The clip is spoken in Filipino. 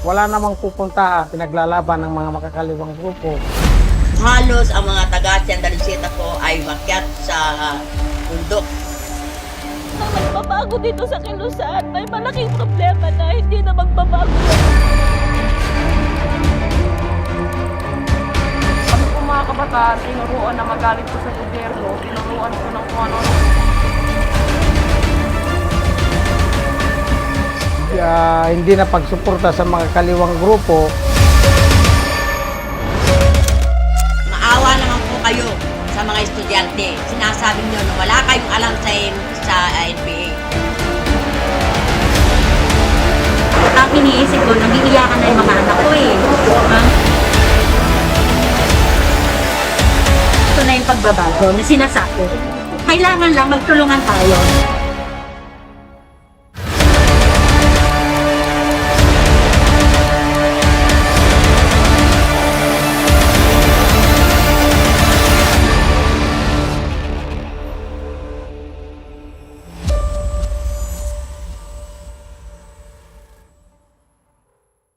Wala namang pupuntahan, pinaglalaban ng mga makakaliwang grupo. Halos ang mga taga Sandalisita po ay makyat sa bundok. Ang magbabago dito sa Kilusan, may malaking problema na hindi na magbabago. Kami po mga kabataan, tinuruan na magalit po sa gobyerno, tinuruan po ng kung ano Ah, hindi na pagsuporta sa mga kaliwang grupo, Maawa naman po kayo sa mga estudyante. Sinasabi nyo na wala kayong alam sa, sa NPA. ang iniisip ko, nag-iiyakan na yung mga anak ko eh. Ah. Ito na yung pagbabago na sinasabi. Kailangan lang magtulungan tayo.